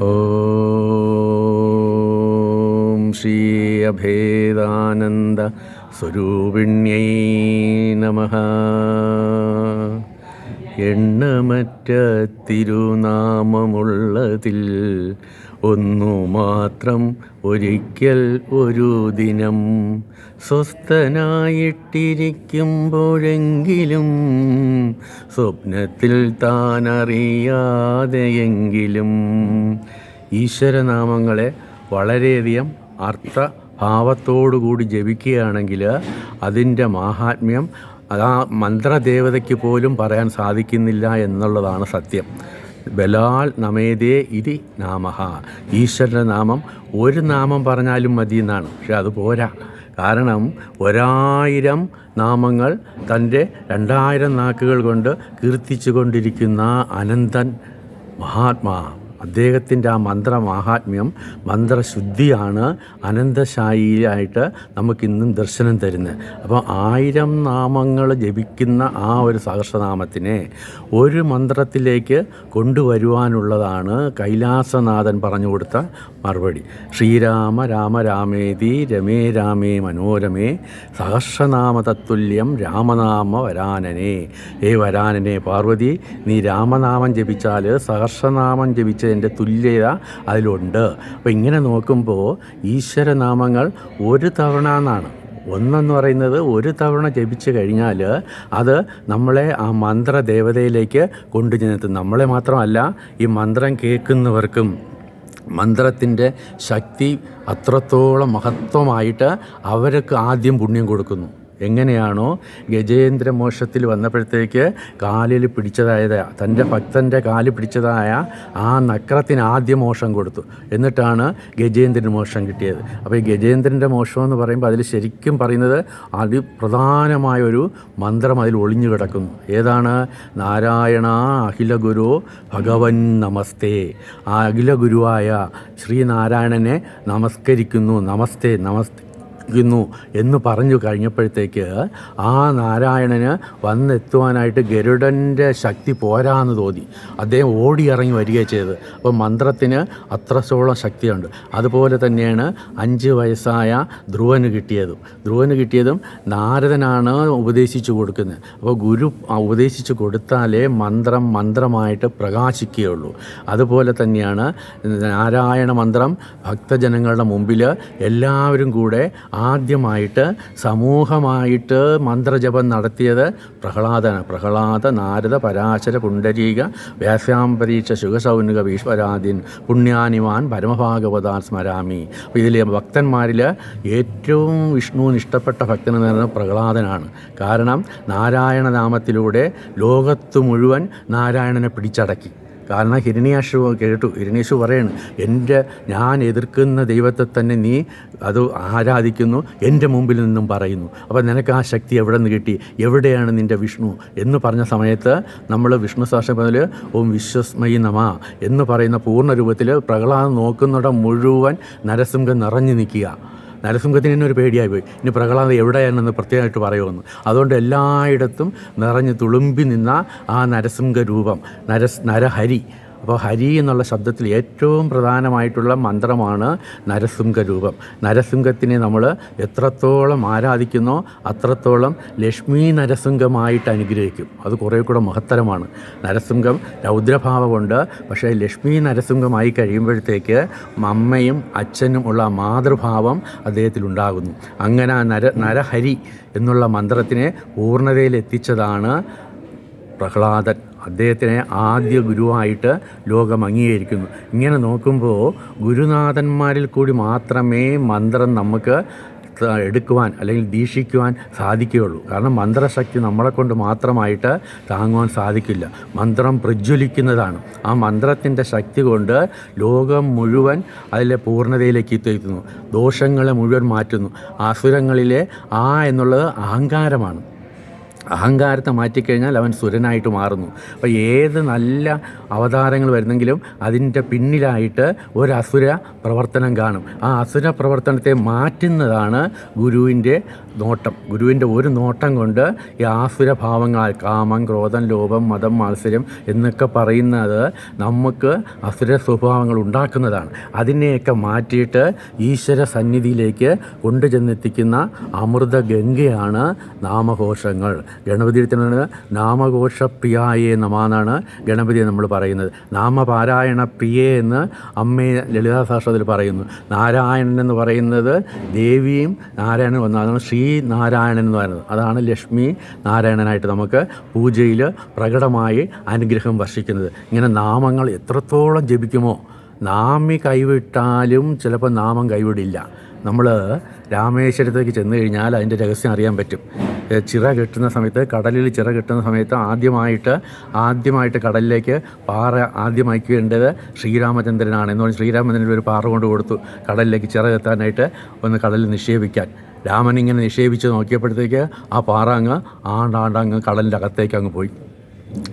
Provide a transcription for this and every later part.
ഓം ശ്രീ അഭേദാനന്ദ സ്വരൂപിണ്യൈ നമ എണ്ണമറ്റ തിരുനാമമുള്ളതിൽ ഒന്നു മാത്രം ഒരിക്കൽ ഒരു ദിനം സ്വസ്ഥനായിട്ടിരിക്കുമ്പോഴെങ്കിലും സ്വപ്നത്തിൽ താനറിയാതെയെങ്കിലും ഈശ്വരനാമങ്ങളെ വളരെയധികം അർത്ഥ ഭാവത്തോടുകൂടി ജപിക്കുകയാണെങ്കിൽ അതിന്റെ മാഹാത്മ്യം അത് ആ മന്ത്രദേവതയ്ക്ക് പോലും പറയാൻ സാധിക്കുന്നില്ല എന്നുള്ളതാണ് സത്യം. ബലാൽ നമേദേ ഇതി നാമഹ. ഈശ്വരന്റെ നാമം ഒരു നാമം പറഞ്ഞാലും മതി എന്നാണ്. പക്ഷെ അത് പോരാ. കാരണം ഒരായിരം നാമങ്ങൾ തന്റെ രണ്ടായിരം നാക്കുകൾ കൊണ്ട് കീർത്തിച്ചു കൊണ്ടിരിക്കുന്ന അനന്തൻ മഹാത്മാ. അദ്ദേഹത്തിന്റെ ആ മന്ത്ര മാഹാത്മ്യം മന്ത്രശുദ്ധിയാണ് അനന്തശായിയായിട്ട് നമുക്കിന്നും ദർശനം തരുന്നത്. അപ്പോൾ ആയിരം നാമങ്ങൾ ജപിക്കുന്ന ആ ഒരു സഹസ്രനാമത്തിനെ ഒരു മന്ത്രത്തിലേക്ക് കൊണ്ടുവരുവാനുള്ളതാണ് കൈലാസനാഥൻ പറഞ്ഞു കൊടുത്ത മറുപടി. ശ്രീരാമ രാമ രാമേതി രമേ രാമേ മനോരമേ സഹസ്രനാമ തത്തുല്യം രാമനാമ വരാനനെ. ഏ വരാനനെ പാർവതി നീ രാമനാമം ജപിച്ചാൽ സഹസ്രനാമം ജപിച്ചതിന്റെ തുല്യത അതിലുണ്ട്. അപ്പോൾ ഇങ്ങനെ നോക്കുമ്പോൾ ഈശ്വരനാമങ്ങൾ ഒരു തവണ എന്നാണ്. ഒന്നെന്ന് പറയുന്നത് ഒരു തവണ ജപിച്ചു കഴിഞ്ഞാൽ അത് നമ്മളെ ആ മന്ത്രദേവതയിലേക്ക് കൊണ്ടുചെന്നെത്തും. നമ്മളെ മാത്രമല്ല ഈ മന്ത്രം കേൾക്കുന്നവർക്കും മന്ത്രത്തിന്റെ ശക്തി അത്രത്തോളം മഹത്വമായിട്ട് അവർക്ക് ആദ്യം പുണ്യം കൊടുക്കുന്നു. എങ്ങനെയാണോ ഗജേന്ദ്ര മോക്ഷത്തിൽ വന്നപ്പോഴത്തേക്ക് കാലിൽ പിടിച്ചതായത് തന്റെ ഭക്തന്റെ കാലിൽ പിടിച്ചതായ ആ നക്രത്തിന് ആദ്യം മോഷം കൊടുത്തു. എന്നിട്ടാണ് ഗജേന്ദ്രൻ മോക്ഷം കിട്ടിയത്. അപ്പോൾ ഈ ഗജേന്ദ്രന്റെ മോക്ഷം എന്ന് പറയുമ്പോൾ അതിൽ ശരിക്കും പറയുന്നത് അതിപ്രധാനമായ ഒരു മന്ത്രം അതിൽ ഒളിഞ്ഞു കിടക്കുന്നു. ഏതാണ്? നാരായണ അഖില ഗുരു ഭഗവൻ നമസ്തേ. ആ അഖില ഗുരുവായ ശ്രീനാരായണനെ നമസ്കരിക്കുന്നു. നമസ്തേ നമസ്തേ ക്കുന്നു എന്ന് പറഞ്ഞു കഴിഞ്ഞപ്പോഴത്തേക്ക് ആ നാരായണന് വന്നെത്തുവാനായിട്ട് ഗരുഡന്റെ ശക്തി പോരാന്ന് തോന്നി. അദ്ദേഹം ഓടി ഇറങ്ങി വരികയാണ് ചെയ്തത്. അപ്പോൾ മന്ത്രത്തിന് അത്രത്തോളം ശക്തിയുണ്ട്. അതുപോലെ തന്നെയാണ് അഞ്ച് വയസ്സായ ധ്രുവന് കിട്ടിയതും. ധ്രുവന് കിട്ടിയതും നാരദനാണ് ഉപദേശിച്ചു കൊടുക്കുന്നത്. അപ്പോൾ ഗുരു ഉപദേശിച്ചു കൊടുത്താലേ മന്ത്രം മന്ത്രമായിട്ട് പ്രകാശിക്കുകയുള്ളൂ. അതുപോലെ തന്നെയാണ് നാരായണ മന്ത്രം ഭക്തജനങ്ങളുടെ മുമ്പിൽ എല്ലാവരും കൂടെ ആദ്യമായിട്ട് സമൂഹമായിട്ട് മന്ത്രജപം നടത്തിയത് പ്രഹ്ലാദനാണ് പ്രഹ്ലാദ നാരദ പരാശര പുണ്ടരീക വ്യാസാംബരീക്ഷ ശുഖസൗനുക ഭീഷ്മരാദിൻ പുണ്യാനിമാൻ പരമഭാഗവതാൻ സ്മരാമി. അപ്പോൾ ഇതിലെ ഭക്തന്മാരിൽ ഏറ്റവും വിഷ്ണുവിന് ഇഷ്ടപ്പെട്ട ഭക്തൻ എന്ന് പറയുന്നത് പ്രഹ്ലാദനാണ്. കാരണം നാരായണ നാമത്തിലൂടെ ലോകത്ത് മുഴുവൻ നാരായണനെ പിടിച്ചടക്കി. കാരണം ഹിരണ്യാശു കേട്ടു. ഹിരണ്യാശു പറയാണ് എന്റെ ഞാൻ എതിർക്കുന്ന ദൈവത്തെ തന്നെ നീ അത് ആരാധിക്കുന്നു എന്റെ മുമ്പിൽ നിന്നും പറയുന്നു. അപ്പോൾ നിനക്ക് ആ ശക്തി എവിടെ നിന്ന് കിട്ടി? എവിടെയാണ് നിന്റെ വിഷ്ണു? എന്ന് പറഞ്ഞ സമയത്ത് നമ്മൾ വിഷ്ണു സാക്ഷപതിൽ ഓം വിശ്വസ്മയി നമ എന്ന് പറയുന്ന പൂർണ രൂപത്തിൽ പ്രഹ്ലാദം നോക്കുന്നിടം മുഴുവൻ നരസിംഹം നിറഞ്ഞു നിൽക്കുക. നരസിംഹത്തിന് തന്നെ ഒരു പേടിയായി പോയി ഇനി പ്രഹ്ലാദ് എവിടെയാണെന്ന് പ്രത്യേകമായിട്ട് പറയുമെന്ന്. അതുകൊണ്ട് എല്ലായിടത്തും നിറഞ്ഞ് തുളുമ്പി നിന്ന ആ നരസിംഹ രൂപം നരസ് നരഹരി അപ്പോൾ ഹരി എന്നുള്ള ശബ്ദത്തിൽ ഏറ്റവും പ്രധാനമായിട്ടുള്ള മന്ത്രമാണ് നരസിംഹ രൂപം നരസിംഹത്തിനെ നമ്മൾ എത്രത്തോളം ആരാധിക്കുന്നോ അത്രത്തോളം ലക്ഷ്മി നരസിംഹമായിട്ട് അനുഗ്രഹിക്കും. അത് കുറേ കൂടെ മഹത്തരമാണ്. നരസിംഹം രൗദ്രഭാവമുണ്ട്. പക്ഷേ ലക്ഷ്മി നരസിംഹമായി കഴിയുമ്പോഴത്തേക്ക് അമ്മയും അച്ഛനും ഉള്ള മാതൃഭാവം അദ്ദേഹത്തിലുണ്ടാകുന്നു അങ്ങനെ നര നരഹരി എന്നുള്ള മന്ത്രത്തിനെ പൂർണതയിൽ എത്തിച്ചതാണ് പ്രഹ്ലാദൻ. അദ്ദേഹത്തിനെ ആദ്യ ഗുരുവായിട്ട് ലോകം അംഗീകരിക്കുന്നു. ഇങ്ങനെ നോക്കുമ്പോൾ ഗുരുനാഥന്മാരിൽ കൂടി മാത്രമേ മന്ത്രം നമുക്ക് എടുക്കുവാൻ അല്ലെങ്കിൽ ദീക്ഷിക്കുവാൻ സാധിക്കുകയുള്ളൂ. കാരണം മന്ത്രശക്തി നമ്മളെ കൊണ്ട് മാത്രമായിട്ട് താങ്ങുവാൻ സാധിക്കില്ല. മന്ത്രം പ്രജ്വലിക്കുന്നതാണ്. ആ മന്ത്രത്തിന്റെ ശക്തി കൊണ്ട് ലോകം മുഴുവൻ അതിലെ പൂർണതയിലേക്ക് എത്തിക്കുന്നു. ദോഷങ്ങളെ മുഴുവൻ മാറ്റുന്നു. അസുരങ്ങളിലെ ആ എന്നുള്ളത് അഹങ്കാരമാണ്. അഹങ്കാരത്തെ മാറ്റിക്കഴിഞ്ഞാൽ അവൻ സുരനായിട്ട് മാറുന്നു. അപ്പോൾ ഏത് നല്ല അവതാരങ്ങൾ വരുന്നെങ്കിലും അതിന്റെ പിന്നിലായിട്ട് ഒരു അസുര പ്രവർത്തനം കാണും. ആ അസുര പ്രവർത്തനത്തെ മാറ്റുന്നതാണ് ഗുരുവിന്റെ നോട്ടം. ഗുരുവിന്റെ ഒരു നോട്ടം കൊണ്ട് ഈ ആസുര ഭാവങ്ങൾ കാമം ക്രോധം ലോഭം മതം മാത്സര്യം എന്നൊക്കെ പറയുന്നത് നമുക്ക് അസുര സ്വഭാവങ്ങൾ ഉണ്ടാക്കുന്നതാണ്. അതിനെയൊക്കെ മാറ്റിയിട്ട് ഈശ്വര സന്നിധിയിലേക്ക് കൊണ്ടുചെന്നെത്തിക്കുന്ന അമൃത ഗംഗയാണ് നാമഘോഷങ്ങൾ. ഗണപതിത്തിന് നാമഘോഷപ്രിയായേ നമാന്നാണ് ഗണപതിയെ നമ്മൾ പറയുന്നത്. നാമപാരായണ പിയേ എന്ന് അമ്മയെ ലളിതാ സഹസ്രത്തിൽ പറയുന്നു. നാരായണൻ എന്ന് പറയുന്നത് ദേവിയും നാരായണനും ഒന്നാണ്. ശ്രീ നാരായണൻ എന്ന് പറയുന്നത്. അതാണ് ലക്ഷ്മി നാരായണനായിട്ട് നമുക്ക് പൂജയിൽ പ്രകടമായി അനുഗ്രഹം വർഷിക്കുന്നത്. ഇങ്ങനെ നാമങ്ങൾ എത്രത്തോളം ജപിക്കുമോ നാമി കൈവിട്ടാലും ചിലപ്പോൾ നാമം കൈവിടില്ല. നമ്മൾ രാമേശ്വരത്തേക്ക് ചെന്ന് കഴിഞ്ഞാൽ അതിന്റെ രഹസ്യം അറിയാൻ പറ്റും. ചിറ കെട്ടുന്ന സമയത്ത് കടലിൽ ചിറ കെട്ടുന്ന സമയത്ത് ആദ്യമായിട്ട് ആദ്യമായിട്ട് കടലിലേക്ക് പാറ ആദ്യം ശ്രീരാമചന്ദ്രനാണ് എന്ന് പറഞ്ഞാൽ ശ്രീരാമചന്ദ്രൻ ഒരു പാറ കൊണ്ട് കൊടുത്തു കടലിലേക്ക് ചിറ കെത്താനായിട്ട് ഒന്ന് കടലിൽ നിക്ഷേപിക്കാൻ. രാമൻ ഇങ്ങനെ നിക്ഷേപിച്ച് നോക്കിയപ്പോഴത്തേക്ക് ആ പാറ അങ്ങ് ആണ്ടാണ്ടങ്ങ് കടലിന്റെ അകത്തേക്ക് അങ്ങ് പോയി.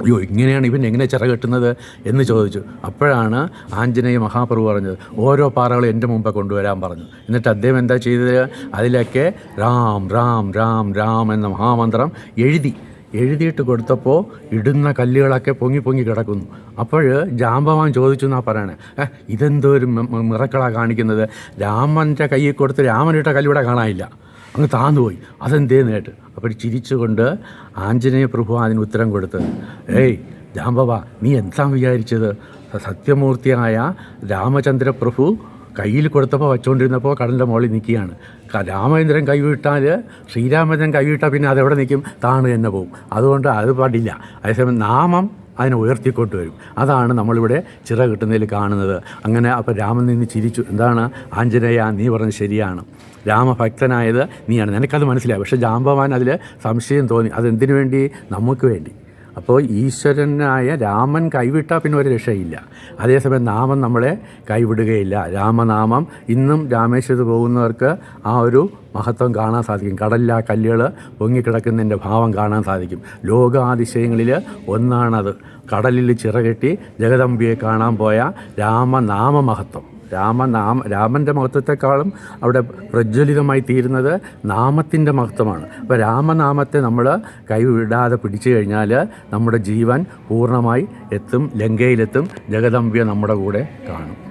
അയ്യോ ഇങ്ങനെയാണ് ഇവൻ എങ്ങനെ ചിറ കെട്ടുന്നത് എന്ന് ചോദിച്ചു. അപ്പോഴാണ് ആഞ്ജനേയ മഹാപ്രഭു പറഞ്ഞത് ഓരോ പാറകളും എന്റെ മുമ്പേ കൊണ്ടുവരാൻ പറഞ്ഞു. എന്നിട്ട് അദ്ദേഹം എന്താ ചെയ്തത്? അതിലൊക്കെ രാം രാം രാം രാം എന്ന മഹാമന്ത്രം എഴുതി. എഴുതിയിട്ട് കൊടുത്തപ്പോൾ ഇടുന്ന കല്ലുകളൊക്കെ പൊങ്ങി പൊങ്ങി കിടക്കുന്നു. അപ്പോൾ ജാമ്പവാൻ ചോദിച്ചു എന്നാ പറയണേ? ഇതെന്തോ ഒരു മിറക്കളാണ് കാണിക്കുന്നത്. രാമന്റെ കയ്യിൽ കൊടുത്ത് രാമനിട്ട കല്ലിവിടെ കാണാനില്ല. അങ്ങ് താന്നു പോയി അതെന്തേന്ന് കേട്ട് അപ്പോൾ ചിരിച്ചുകൊണ്ട് ആഞ്ജനേയ പ്രഭു അതിന് ഉത്തരം കൊടുത്ത് ഏയ് ജാമ്പവ നീ എന്താ വിചാരിച്ചത്? സത്യമൂർത്തിയായ രാമചന്ദ്രപ്രഭു കയ്യിൽ കൊടുത്തപ്പോൾ വച്ചുകൊണ്ടിരുന്നപ്പോൾ കടലിന്റെ മുകളിൽ നിൽക്കുകയാണ്. രാമചന്ദ്രൻ കൈവിട്ടാൽ ശ്രീരാമചന്ദ്രൻ കൈവിട്ടാൽ പിന്നെ അതെവിടെ നിൽക്കും? താണ് തന്നെ പോവും. അതുകൊണ്ട് അത് പാടില്ല. അതേസമയം നാമം അതിനെ ഉയർത്തിക്കൊണ്ട് വരും. അതാണ് നമ്മളിവിടെ ചിറ കിട്ടുന്നതിൽ കാണുന്നത്. അങ്ങനെ അപ്പോൾ രാമൻ നിന്ന് ചിരിച്ചു. എന്താണ്? ആഞ്ജനേയ നീ പറഞ്ഞ ശരിയാണ്. രാമഭക്തനായത് നീയാണ്. നിനക്കത് മനസ്സിലായി. പക്ഷേ ജാമ്പവാൻ അതിൽ സംശയം തോന്നി. അതെന്തിനു വേണ്ടി? നമുക്ക് വേണ്ടി. അപ്പോൾ ഈശ്വരനായ രാമൻ കൈവിട്ടാൽ പിന്നെ ഒരു രക്ഷയില്ല. അതേസമയം നാമം നമ്മളെ കൈവിടുകയില്ല. രാമനാമം ഇന്നും രാമേശ്വരത്ത് പോകുന്നവർക്ക് ആ ഒരു മഹത്വം കാണാൻ സാധിക്കും. കടലിൽ ആ കല്ലുകൾ പൊങ്ങിക്കിടക്കുന്നതിന്റെ ഭാവം കാണാൻ സാധിക്കും. ലോകാതിശയങ്ങളിൽ ഒന്നാണത്. കടലിൽ ചിറകെട്ടി ജഗദമ്പിയെ കാണാൻ പോയ രാമനാമ മഹത്വം രാമനാമ രാമന്റെ മഹത്വത്തെക്കാളും അവിടെ പ്രജ്വലിതമായി തീരുന്നത് നാമത്തിന്റെ മഹത്വമാണ്. അപ്പോൾ രാമനാമത്തെ നമ്മൾ കൈവിടാതെ പിടിച്ചു കഴിഞ്ഞാൽ നമ്മുടെ ജീവൻ പൂർണമായി എത്തും ലങ്കയിലെത്തും ജഗദമ്പ്യ നമ്മുടെ കൂടെ കാണും.